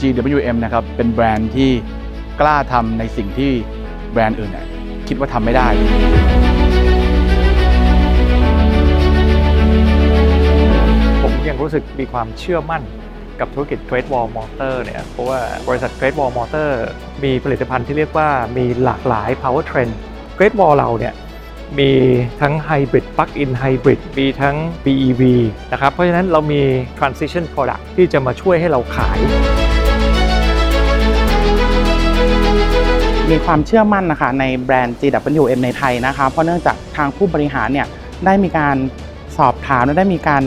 GWM นะครับ เป็นแบรนด์ที่กล้าทำในสิ่งที่แบรนด์อื่นคิดว่าทำไม่ได้ผมยังรู้สึกมีความเชื่อมั่นกับธุรกิจ Great Wall Motor เนี่ย เพราะว่าบริษัท Great Wall Motor มีผลิตภัณฑ์ที่เรียกว่ามีหลากหลาย power train Great Wall เราเนี่ย มีทั้ง Hybrid Plug-in Hybrid มีทั้ง BEV นะครับ เพราะฉะนั้นเรามี transition product ที่จะมาช่วยให้เราขาย มีความเชื่อมั่นนะคะในแบรนด์ GWM ในไทยนะคะเพราะเนื่องจากทางผู้บริหารเนี่ยได้มีการสอบถามและได้มีการ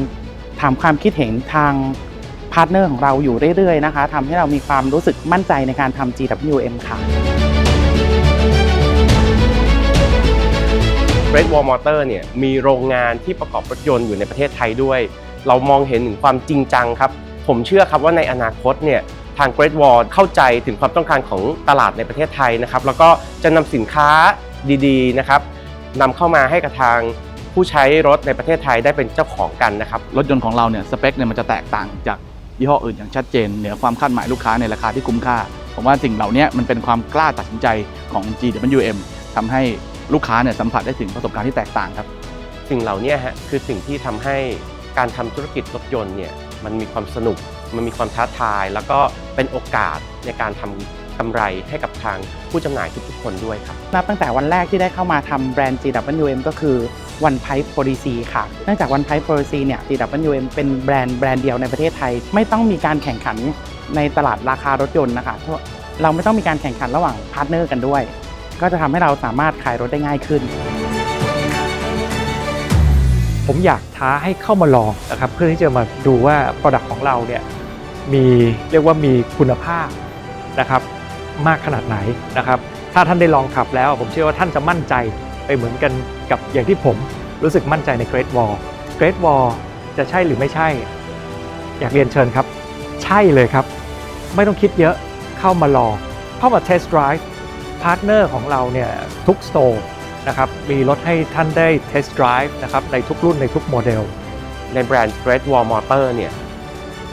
ถามความคิดเห็นทางพาร์ทเนอร์ของเราอยู่เรื่อยๆนะคะทำให้เรามีความรู้สึกมั่นใจในการทำ GWM ค่ะ Great Wall Motor เนี่ยมีโรงงานที่ประกอบรถยนต์อยู่ในประเทศไทยด้วย เรามองเห็นถึงความจริงจังครับ ผมเชื่อครับว่าในอนาคตเนี่ย ทาง Great Wall เข้าใจถึงความต้องการของตลาดในประเทศไทยนะครับ แล้วก็จะนำสินค้าดีๆนะครับนำเข้ามาให้กับทางผู้ใช้รถในประเทศไทยได้เป็นเจ้าของกันนะครับ รถยนต์ของเราเนี่ยสเปคเนี่ยมันจะแตกต่างจากยี่ห้ออื่นอย่างชัดเจน เหนือความคาดหมายลูกค้าในราคาที่คุ้มค่า ผมว่าสิ่งเหล่านี้มันเป็นความกล้าตัดสินใจของ GWM ทำให้ลูกค้าเนี่ยสัมผัสได้ถึงประสบการณ์ที่แตกต่างครับ สิ่งเหล่านี้ฮะคือสิ่งที่ทำให้การทำธุรกิจรถยนต์เนี่ย มันมีความสนุก มันมีความท้าทาย แล้วก็เป็นโอกาสในการทำกำไรให้กับทางผู้จำหน่ายทุกๆคนด้วยครับ นับตั้งแต่วันแรกที่ได้เข้ามาทำแบรนด์ GWM ก็คือ One Pipe Policy ค่ะ เนื่องจาก One Pipe Policy เนี่ย GWM เป็นแบรนด์แบรนด์เดียวในประเทศไทย ไม่ต้องมีการแข่งขันในตลาดราคารถยนต์นะคะ เราไม่ต้องมีการแข่งขันระหว่างพาร์ทเนอร์กันด้วย ก็จะทำให้เราสามารถขายรถได้ง่ายขึ้น ผมอยากท้าให้เข้ามาลองนะครับเพื่อที่จะมาดูว่า Product ของเราเนี่ยมีเรียกว่ามีคุณภาพนะครับมากขนาดไหนนะครับถ้าท่านได้ลองขับแล้วผมเชื่อว่าท่านจะมั่นใจไปเหมือนกันกับอย่างที่ผมรู้สึกมั่นใจใน Great Wall Great Wall จะใช่หรือไม่ใช่ อยากเรียนเชิญครับ ใช่เลยครับ ไม่ต้องคิดเยอะเข้ามาลองเข้ามา Test Drive พาร์ทเนอร์ของเราเนี่ยทุกสโตร์ นะครับมีรถให้ท่านได้ Test Drive นะครับในทุกรุ่นในทุกโมเดล ในแบรนด์ Great Wall Motor เนี่ย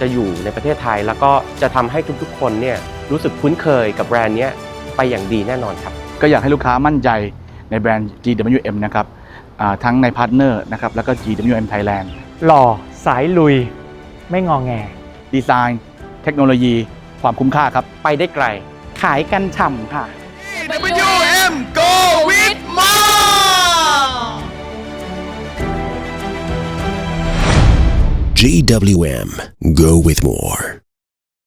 จะอยู่ในประเทศไทย แล้วก็จะทำให้ทุกๆ คนเนี่ยรู้สึกคุ้นเคยกับแบรนด์เนี้ยไปอย่างดีแน่นอนครับ ก็อยากให้ลูกค้ามั่นใจในแบรนด์ GWM นะครับอ่าทั้งในพาร์ทเนอร์นะครับแล้วก็ GWM Thailand หล่อสายลุยไม่งองแง ดีไซน์ เทคโนโลยี ความคุ้มค่าครับ ไปได้ไกล ขายกันฉ่ำค่ะ WM Go with more GWM. Go with more.